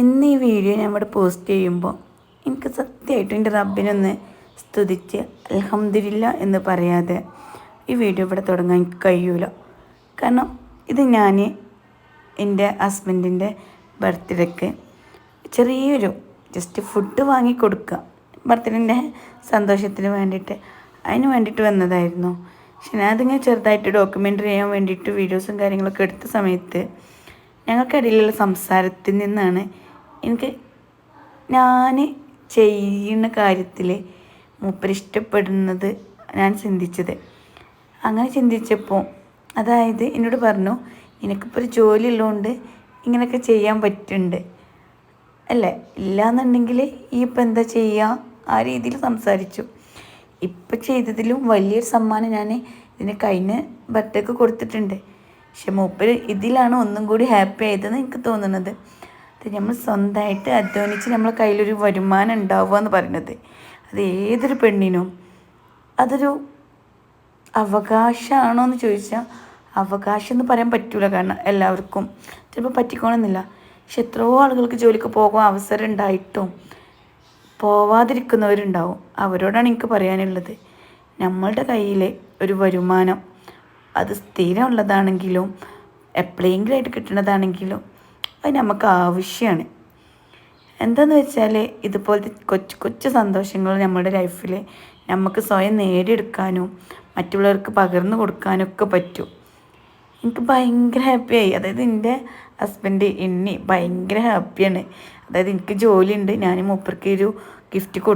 ഇന്ന് ഈ വീഡിയോ ഞാൻ ഇവിടെ പോസ്റ്റ് ചെയ്യുമ്പോൾ എനിക്ക് സത്യമായിട്ടും എന്റെ റബ്ബിനൊന്ന് സ്തുതിച്ച് അൽഹംദുലില്ല എന്ന് പറയാതെ ഈ വീഡിയോ ഇവിടെ തുടങ്ങാൻ എനിക്ക് കഴിയൂല. കാരണം ഇത് ഞാൻ എന്റെ ഹസ്ബൻഡിന്റെ ബർത്ത്ഡേക്ക് ചെറിയൊരു ജസ്റ്റ് ഫുഡ് വാങ്ങി കൊടുക്കുക. ബർത്ത്ഡേന്റെ സന്തോഷത്തിന് വേണ്ടിയിട്ട് അതിന് വേണ്ടിയിട്ട് വന്നതായിരുന്നു. പക്ഷെ ഞാൻ അതിങ്ങനെ ചെറുതായിട്ട് ഡോക്യുമെന്ററി ചെയ്യാൻ വേണ്ടിയിട്ട് വീഡിയോസും കാര്യങ്ങളൊക്കെ എടുത്ത സമയത്ത് ഞങ്ങൾക്കിടയിലുള്ള സംസാരത്തിൽ നിന്നാണ് എനിക്ക് ഞാൻ ചെയ്യുന്ന കാര്യത്തിൽ മൂപ്പര് ഇഷ്ടപ്പെടുന്നത് ഞാൻ ചിന്തിച്ചത്. അങ്ങനെ ചിന്തിച്ചപ്പോൾ അതായത് എന്നോട് പറഞ്ഞു എനിക്കിപ്പോൾ ഒരു ജോലി ഉള്ളതുകൊണ്ട് ഇങ്ങനെയൊക്കെ ചെയ്യാൻ പറ്റുന്നുണ്ട് അല്ലേ? ഇല്ലയെന്നുണ്ടെങ്കിൽ ഈ ഇപ്പം എന്താ ചെയ്യുക ആ രീതിയിൽ സംസാരിച്ചു. ഇപ്പം ചെയ്തതിലും വലിയൊരു സമ്മാനം ഞാൻ ഇതിന് കഴിഞ്ഞ ബർത്ത്ഡേക്ക് കൊടുത്തിട്ടുണ്ട്. പക്ഷെ മൂപ്പര് ഇതിലാണ് ഒന്നും കൂടി ഹാപ്പി ആയതെന്ന് എനിക്ക് തോന്നുന്നത് നമ്മൾ സ്വന്തമായിട്ട് അധ്വാനിച്ച് നമ്മളെ കയ്യിലൊരു വരുമാനം ഉണ്ടാവുക എന്ന് പറയുന്നത്. അത് ഏതൊരു പെണ്ണിനും അതൊരു അവകാശമാണോ എന്ന് ചോദിച്ചാൽ അവകാശം എന്ന് പറയാൻ പറ്റൂല. കാരണം എല്ലാവർക്കും ചിലപ്പോൾ പറ്റിക്കോണമെന്നില്ല പക്ഷെ എത്രയോ ആളുകൾക്ക് ജോലിക്ക് പോകാൻ അവസരം ഉണ്ടായിട്ടും പോവാതിരിക്കുന്നവരുണ്ടാവും. അവരോടാണ് എനിക്ക് പറയാനുള്ളത്. നമ്മളുടെ കയ്യിലെ ഒരു വരുമാനം അത് സ്ഥിരമുള്ളതാണെങ്കിലും എപ്പോഴെങ്കിലും ആയിട്ട് കിട്ടുന്നതാണെങ്കിലും അത് നമുക്ക് ആവശ്യമാണ് എന്താന്ന് വെച്ചാൽ ഇതുപോലത്തെ കൊച്ചു കൊച്ചു സന്തോഷങ്ങൾ നമ്മുടെ ലൈഫിൽ നമുക്ക് സ്വയം നേടിയെടുക്കാനും മറ്റുള്ളവർക്ക് പകർന്നു കൊടുക്കാനൊക്കെ പറ്റും. എനിക്ക് ഭയങ്കര ഹാപ്പിയായി അതായത് എന്റെ ഹസ്ബൻഡ് എന്നെ ഭയങ്കര ഹാപ്പിയാണ് അതായത് എനിക്ക് ജോലിയുണ്ട്. ഞാൻ മൂപ്പർക്ക് ഒരു ഗിഫ്റ്റ് കൊടുത്തു